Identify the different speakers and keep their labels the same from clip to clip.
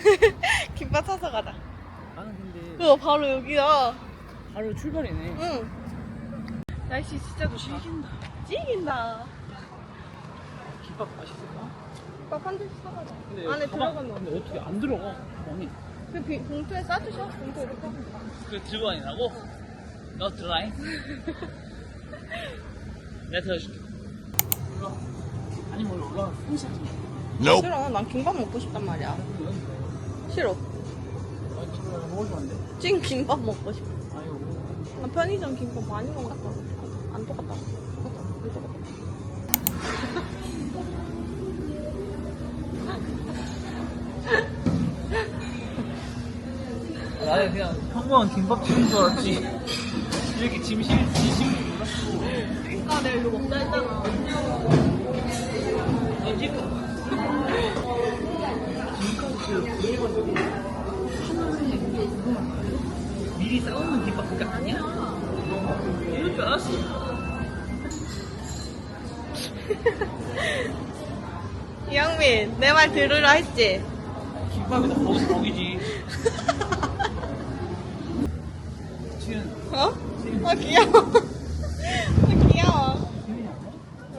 Speaker 1: 김밥 사서 가자.
Speaker 2: 나는 근데
Speaker 1: 그거 바로 여기야.
Speaker 2: 바로 출발이네.
Speaker 1: 응. 날씨 진짜 좋다.
Speaker 2: 튀긴다.
Speaker 1: 찌긴다.
Speaker 2: 김밥 맛있을까?
Speaker 1: 김밥 한 줄씩 사가자.
Speaker 2: 근데
Speaker 1: 안에
Speaker 2: 가방-
Speaker 1: 들어가면
Speaker 2: 근데 어떻게 안 들어가? 아니.
Speaker 1: 그 비- 봉투에 싸주셔. 봉투 이렇게.
Speaker 2: 그 들고 다니라고? 너 들어라잉? 내가 들어줄게. 이거 아니 뭐 올라가 풍시하지 마.
Speaker 1: 싫어. 난 김밥 먹고 싶단 말이야. 싫어. 찐 김밥 먹고 싶어. 나 편의점 김밥 많이 먹었다. 안 똑같다. 똑같다. 안 똑같다.
Speaker 2: 나는 그냥 평범한 김밥집인 줄 알았지. 이렇게 짐실 짐실 몰랐어.
Speaker 1: 그러니까 내가 이거 먹자 했잖아.
Speaker 2: 미리 싸우는 그게 아니야? 이럴 줄 알았어.
Speaker 1: 이영민, 내 말 들으라 했지?
Speaker 2: 김밥에다 거기서 거기지.
Speaker 1: 어? 아, 귀여워. 아, 귀여워.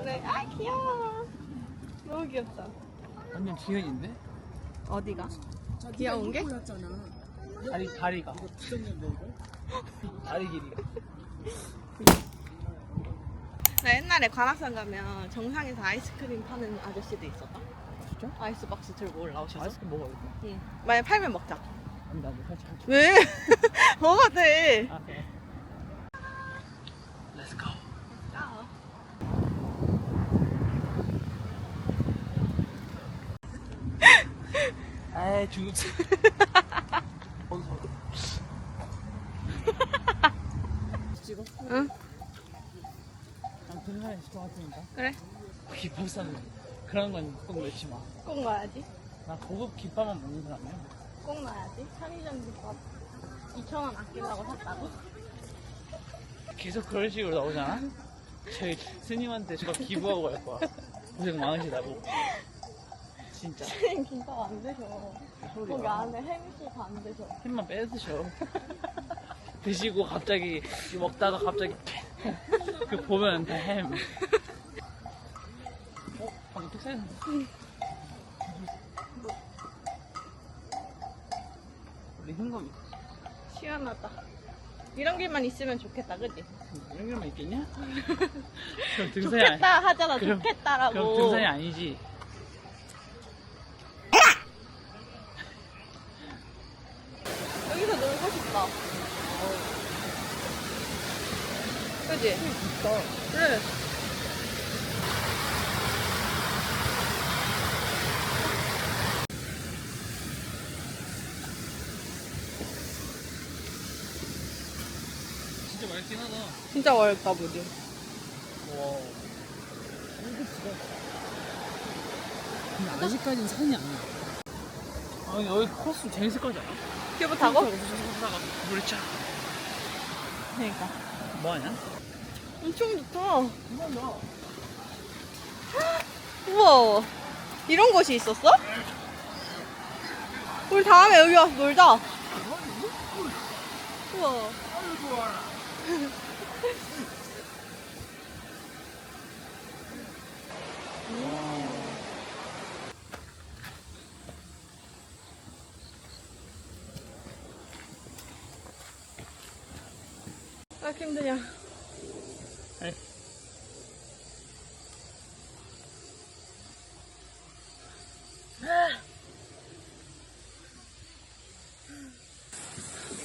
Speaker 1: 그래. 아, 귀여워. 너무 귀엽다.
Speaker 2: 완전 기현인데?
Speaker 1: 어디가? 귀여운 게?
Speaker 2: 다리 다리가. 다리 길이가.
Speaker 1: 나 옛날에 관악산 가면 정상에서 아이스크림 파는 아저씨도 있었다.
Speaker 2: 진짜?
Speaker 1: 아이스박스 들고 올라오셔서.
Speaker 2: 아이스크림 먹어야겠다.
Speaker 1: 응. 만약 팔면 먹자.
Speaker 2: 아니 나도.
Speaker 1: 왜? 먹어도 돼.
Speaker 2: 아 그래. 어디서? 찍어?
Speaker 1: 응?
Speaker 2: 난 집중 할 테니까.
Speaker 1: 그래.
Speaker 2: 김밥 싸는 거. 그런 건꼭 넣지 마.
Speaker 1: 꼭 넣어야지.
Speaker 2: 나 고급 김밥만 먹는 사람이야.
Speaker 1: 꼭 넣어야지. 편의점 김밥 2,000원 아끼려고 샀다고?
Speaker 2: 계속 그런 식으로 나오잖아? 저희 스님한테 저거 기부하고 갈 거야. 고생 많으시다고. 진짜.
Speaker 1: 김밥 안 드셔. 거기
Speaker 2: 소리야.
Speaker 1: 안에 햄이시고 안 드셔.
Speaker 2: 햄만 빼드셔. 드시고 갑자기 먹다가 갑자기 그 보면 다 햄. 어? 방금 뚝사는 우리 흥금이
Speaker 1: 시원하다. 이런 길만 있으면 좋겠다, 그지?
Speaker 2: 이런 게만 있겠냐? 그럼 등산이 아니
Speaker 1: 좋겠다 하잖아,
Speaker 2: 그럼-
Speaker 1: 좋겠다라고.
Speaker 2: 그럼 등산이 아니지.
Speaker 1: 여기서 놀고 싶다. 그지? 그래.
Speaker 2: 진짜 맑긴 하다.
Speaker 1: 진짜 어렵다, 물이.
Speaker 2: 와. 근데 아직까지는 산이 아니야. 아, 여기 코스 재밌을 거잖아.
Speaker 1: 큐브 타고?
Speaker 2: 하다가 물에 차.
Speaker 1: 그러니까.
Speaker 2: 뭐하냐?
Speaker 1: 엄청 좋다. 우와. 이런 곳이 있었어? 우리 다음에 여기 와서 놀자. 우와. 왜 이렇 게 힘드냐.
Speaker 2: 에이.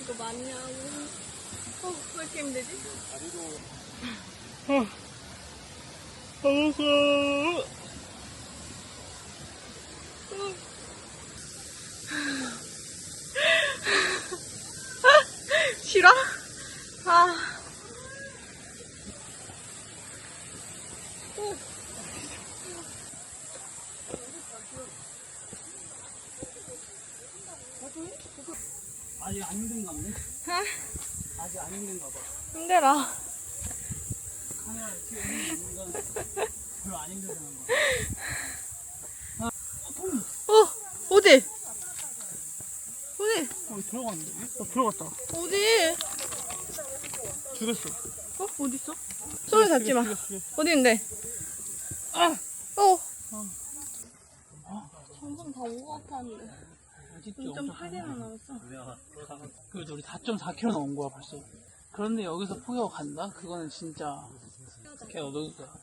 Speaker 1: 이거 맞냐고. 어, 왜 이렇게 힘들지?
Speaker 2: 어. 알았어.
Speaker 1: 싫어? 아. 오.
Speaker 2: 아직 안 힘든가 보네.
Speaker 1: 아,
Speaker 2: 아직 안 힘든가 봐.
Speaker 1: 힘들어.
Speaker 2: 카메라 찍는 건 별로 안 거.
Speaker 1: 어, 어디?
Speaker 2: 들어갔는데? 어, 들어갔다.
Speaker 1: 어디?
Speaker 2: 죽였어.
Speaker 1: 어? 어디 있어? 소리 잡지 마.
Speaker 2: 죽였어, 죽였어.
Speaker 1: 어디 있는데?
Speaker 2: 아!
Speaker 1: 어. 점점 다온것 같았는데.
Speaker 2: 아직도
Speaker 1: 0.8개나 남았어.
Speaker 2: 그래도 우리 4.4km 나온 거야, 벌써. 그런데 여기서 포기하고 간다? 그거는 진짜. 걔 얻어줄 거야.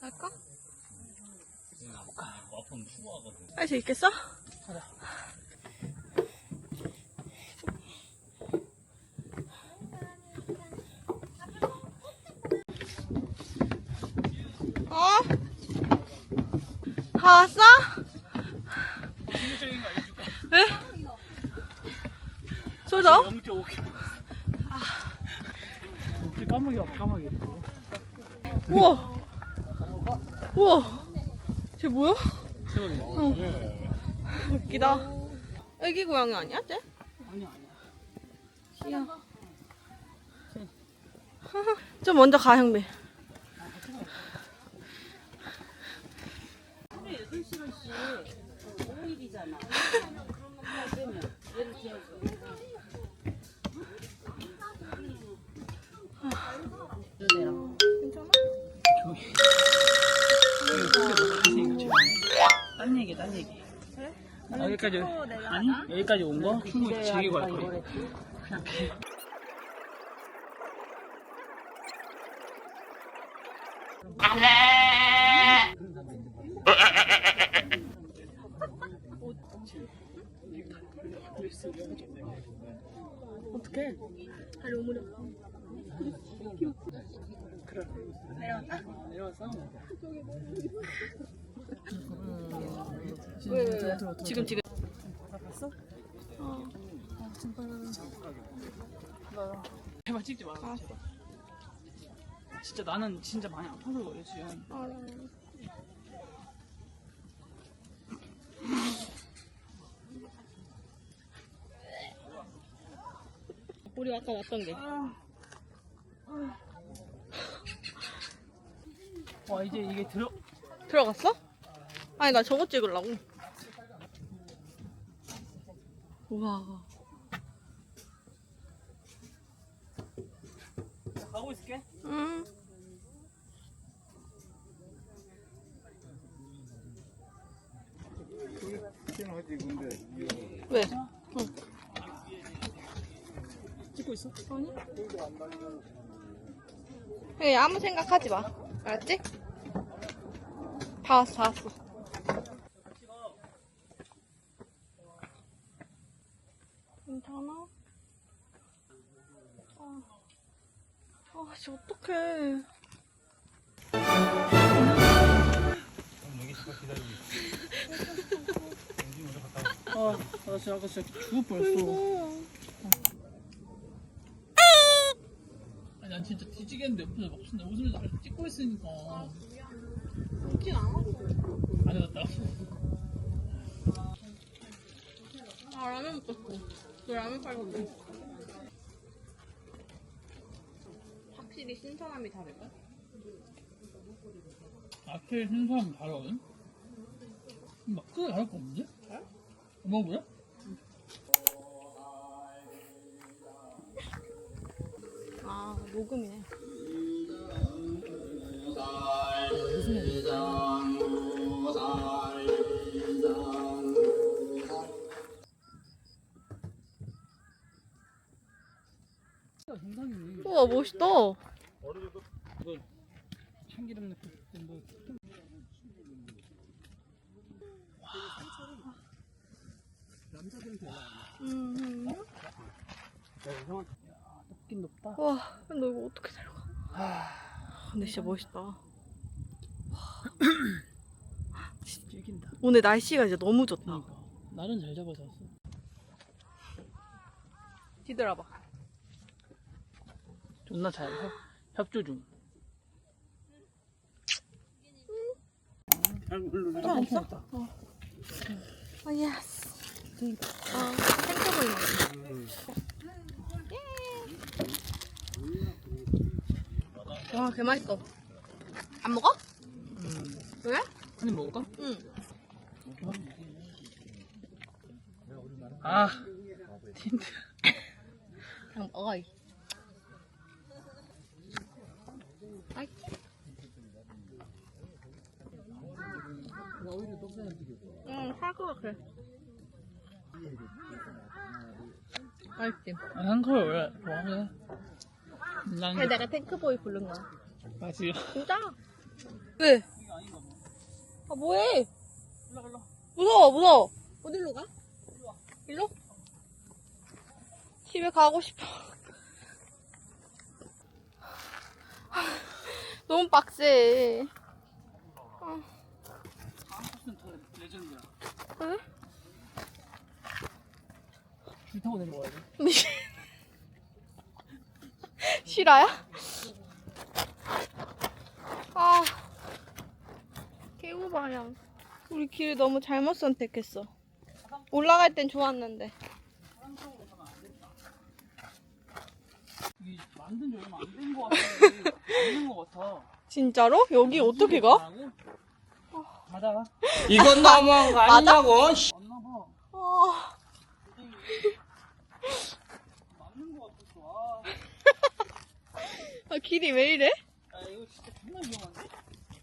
Speaker 1: 갈까?
Speaker 2: 가볼까?
Speaker 1: 할수 있겠어?
Speaker 2: 가자.
Speaker 1: 어?
Speaker 2: 알려줄까?
Speaker 1: 왜?
Speaker 2: 0.5km. 우리 까마귀 와, 까마귀.
Speaker 1: 우와. 우와. 쟤 뭐야?
Speaker 2: 세월이.
Speaker 1: 웃기다. 애기 고양이 아니야, 쟤?
Speaker 2: 아니야, 아니야.
Speaker 1: 귀여워. 좀 먼저 가, 형 비. 괜찮아?
Speaker 2: 딴 얘기, 딴 얘기. 아, 여기까지. 아니, 여기까지 온 거? 충분히 즐기고 갈 거야. 그냥 개.
Speaker 1: 어떡해. 다리 오므려.
Speaker 2: 내려왔어?
Speaker 1: 왜, 왜, 왜? 지금, 지금.
Speaker 2: 제발 찍지 마.
Speaker 1: 알았어.
Speaker 2: 진짜 나는 진짜 많이 아파서 그래, 지금.
Speaker 1: 알아. 우리 아까 왔던 게.
Speaker 2: 와, 이제 이게 들어.
Speaker 1: 들어갔어? 아니, 나 저거 찍으려고. 우와.
Speaker 2: 가고 있을게.
Speaker 1: 응.
Speaker 3: 하지 근데
Speaker 1: 왜?
Speaker 2: 찍고 있어?
Speaker 1: 아니? hey, 아무 생각하지 마. 알았지? 다 왔어, 다 왔어. 괜찮아? 아, 아, 씨, 어떡해.
Speaker 2: 아, 나 진짜 아까 진짜 죽을 뻔했어.
Speaker 1: 어.
Speaker 2: 아니, 난 진짜 뒤지겠는데 옆에서 막 진짜 웃으면서 계속 찍고 있으니까.
Speaker 1: 웃진 않아.
Speaker 2: 안 해졌다.
Speaker 1: 아, 라면 먹고 싶어. 너 라면 팔거든. 확실히 신선함이 다를까?
Speaker 2: 앞에 사람 다르거든? 막 크게 다를 거 없는데? 먹어보래?
Speaker 1: 녹음이네. 우와, 멋있다.
Speaker 2: 참기름 넣고 뭐 남자들은
Speaker 1: 음.
Speaker 2: 해. 높긴 높다.
Speaker 1: 와, 너 이거 어떻게 데려가? 근데 진짜 멋있다.
Speaker 2: 즐긴다.
Speaker 1: 오늘 날씨가 진짜 너무 좋다.
Speaker 2: 그러니까 날은 잘 잡아서 왔어.
Speaker 1: 뒤돌아봐.
Speaker 2: 존나 잘 협, 협조 중.
Speaker 1: 괜찮았어? 어. 어, 예스. 아, 생크보이 예. 와, 개 맛있어. 안 먹어?
Speaker 2: 음.
Speaker 1: 왜?
Speaker 2: 한입 먹을까?
Speaker 1: 응.
Speaker 2: 아, 틴트.
Speaker 1: 그냥 먹어. 이. 아이. 응, 살것 같아. 맛있지?
Speaker 2: 아, 한컬 원래 좋아하네. 난
Speaker 1: 그래, 내가 탱크보이 부른 거야.
Speaker 2: 맛이.
Speaker 1: 진짜? 왜? 아, 뭐해? 무서워, 무서워. 어디로 가? 일로? 집에 가고 싶어. 너무 빡세.
Speaker 2: 레전드야.
Speaker 1: 응?
Speaker 2: 줄 타고 내려와야 돼.
Speaker 1: 실화야? 아, 개구 방향. 우리 길을 너무 잘못 선택했어. 올라갈 땐 좋았는데.
Speaker 2: 이게 만든 지 얼마 안 된 거 같은데. 거 같아.
Speaker 1: 진짜로? 여기 어떻게 가?
Speaker 2: 가자.
Speaker 3: 이건 너무한 거 아니냐고. 씨.
Speaker 2: 맞나 봐.
Speaker 1: 아,
Speaker 2: 맞는 거 같았어. 아,
Speaker 1: 아, 길이 왜 이래?
Speaker 2: 야, 이거 진짜 정말 위험한데?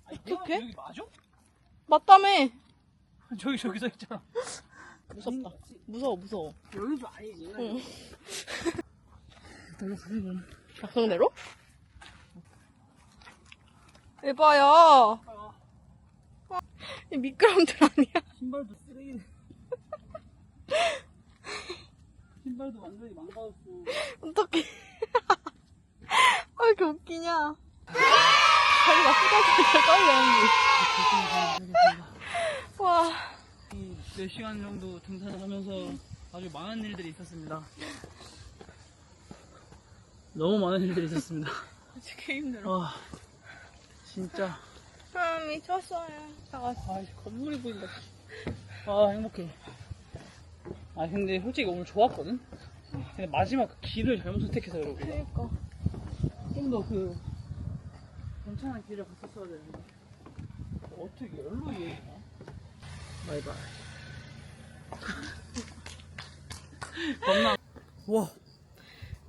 Speaker 2: 아니,
Speaker 1: 어떡해?
Speaker 2: 여기 맞아?
Speaker 1: 맞다며.
Speaker 2: 저기, 저기 서 있잖아.
Speaker 1: 무섭다. 무서워, 무서워.
Speaker 2: 여기도 아니지.
Speaker 1: 응.
Speaker 2: 내가 그리고.
Speaker 1: 작성대로? 에바야. 이 미끄럼틀 아니야?
Speaker 2: 신발도 쓰레기네. 신발도 완전히 망가졌어.
Speaker 1: 어떡해. 왜 이렇게 웃기냐. 자기가 쓰다보니까 떨려. 와.
Speaker 2: 몇 시간 정도 등산을 하면서 아주 많은 일들이 있었습니다. 너무 많은 일들이 있었습니다.
Speaker 1: 되게 힘들어.
Speaker 2: 와, 진짜.
Speaker 1: 아, 미쳤어요. 다 왔어.
Speaker 2: 아, 건물이 보인다. 아, 행복해. 아, 근데 솔직히 오늘 좋았거든? 근데 마지막 그 길을 잘못 선택해서 여러분.
Speaker 1: 그니까.
Speaker 2: 좀더 그, 괜찮은 길을 갔었어야 되는데. 어떻게 열로 이해했나? 바이바이. 겁나. 와.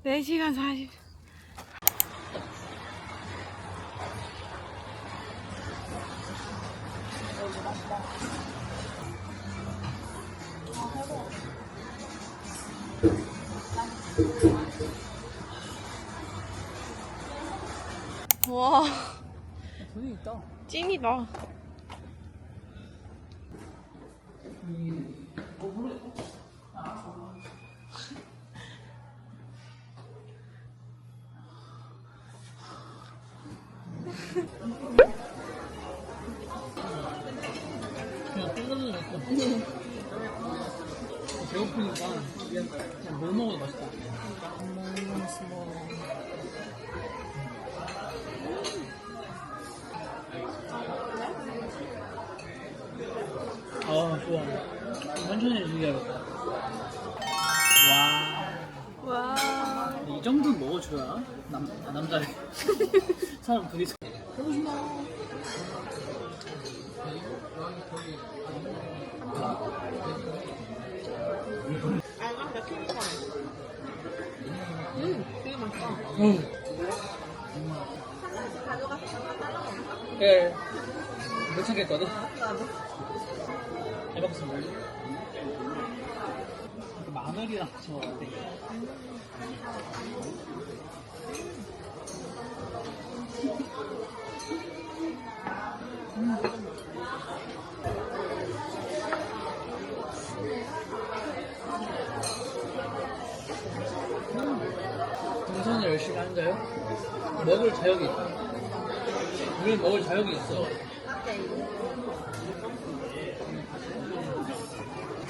Speaker 1: 4시간 40. 와,
Speaker 2: 분위기 있다.
Speaker 1: 찐이다.
Speaker 2: 그냥. 배고프니까 그냥 뭘 먹어도 맛있다. 아 좋아. 천천히 즐겨야겠다. 와.
Speaker 1: 와.
Speaker 2: 이 정도는 먹어줘야 남, 아, 남자래. 사람 둘이서. 응. 예. 못 찾겠거든. 잘 먹겠습니다. 마늘이랑 같 돼. 등산을 열심히 하는데요. 먹을 자격이 있다. 우리 먹을 자격이 있어.